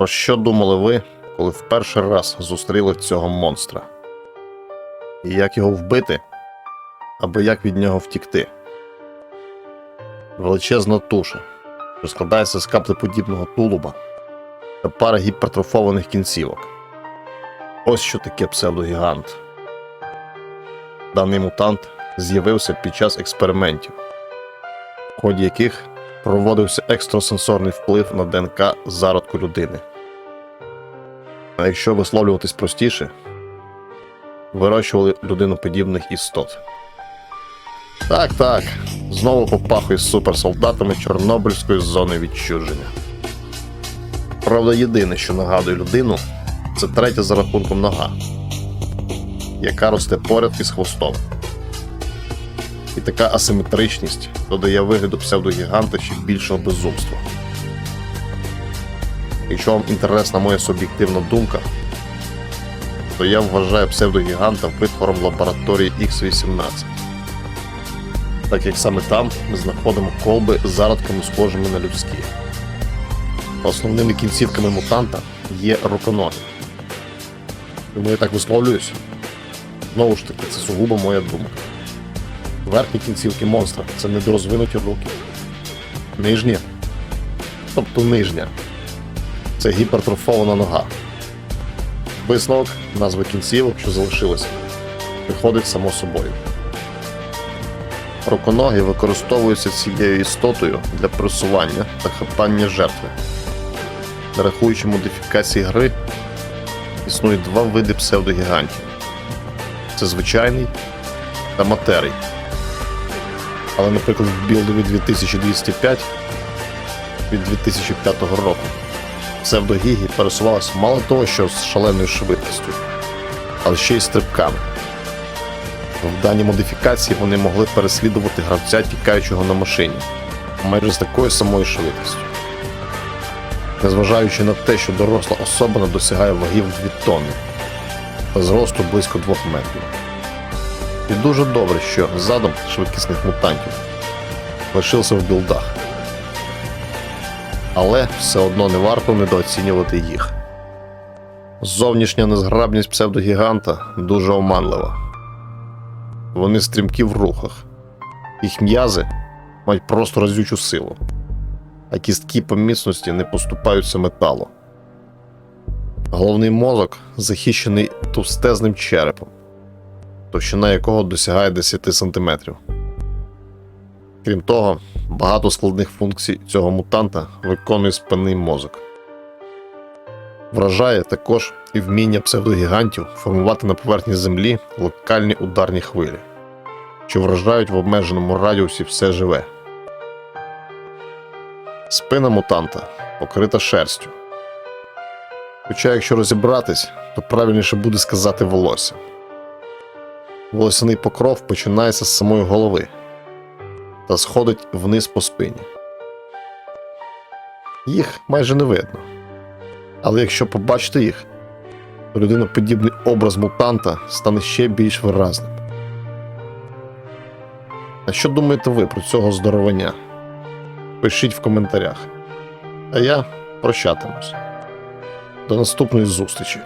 Про що думали ви, коли в перший раз зустріли цього монстра? І як його вбити, або як від нього втікти? Величезна туша, що складається з каплеподібного тулуба та пара гіпертрофованих кінцівок. Ось що таке псевдогігант. Даний мутант з'явився під час експериментів, в ході яких проводився екстрасенсорний вплив на ДНК зародку людини. А якщо висловлюватись простіше, вирощували людиноподібних істот. Так, так, знову попахує з суперсолдатами Чорнобильської зони відчуження. Правда, єдине, що нагадує людину, це третя за рахунком нога, яка росте поряд із хвостом. І така асиметричність додає вигляду псевдогіганта ще більшого безумства. Якщо вам інтересна моя суб'єктивна думка, то я вважаю псевдогіганта витвором лабораторії X18. Так як саме там ми знаходимо колби з зародками, схожими на людські. Основними кінцівками мутанта є руконоги. Тому я так висловлююсь. Знову ж таки, це сугубо моя думка. Верхні кінцівки монстра це недорозвинуті руки. Нижні, тобто нижня, це гіпертрофована нога. Висновок назви кінцівок, що залишилися, приходить само собою. Руконоги використовуються цією істотою для просування та хапання жертви. Не рахуючи модифікації гри, існує два види псевдогігантів: це звичайний та матерій. Але, наприклад, в білдові 2205 від 2005 року псевдогіги пересувалися мало того, що з шаленою швидкістю, але ще й стрибками. В даній модифікації вони могли переслідувати гравця, тікаючого на машині, майже з такою самою швидкістю. Незважаючи на те, що доросла особина досягає ваги в 2 тонни та зросту близько 2 метрів. І дуже добре, що задом швидкісних мутантів лишився в білдах. Але все одно не варто недооцінювати їх. Зовнішня незграбність псевдогіганта дуже оманлива. Вони стрімкі в рухах, їх м'язи мають просто разючу силу, а кістки по міцності не поступаються металу. Головний мозок захищений товстезним черепом товщина якого досягає 10 см. Крім того, багато складних функцій цього мутанта виконує спинний мозок. Вражає також і вміння псевдогігантів формувати на поверхні землі локальні ударні хвилі, що вражають в обмеженому радіусі все живе. Спина мутанта покрита шерстю. Хоча, якщо розібратись, то правильніше буде сказати волосся. Волосяний покров починається з самої голови та сходить вниз по спині. Їх майже не видно. Але якщо побачите їх, то людиноподібний образ мутанта стане ще більш виразним. А що думаєте ви про цього здоровання? Пишіть в коментарях. А я прощатимусь. До наступної зустрічі!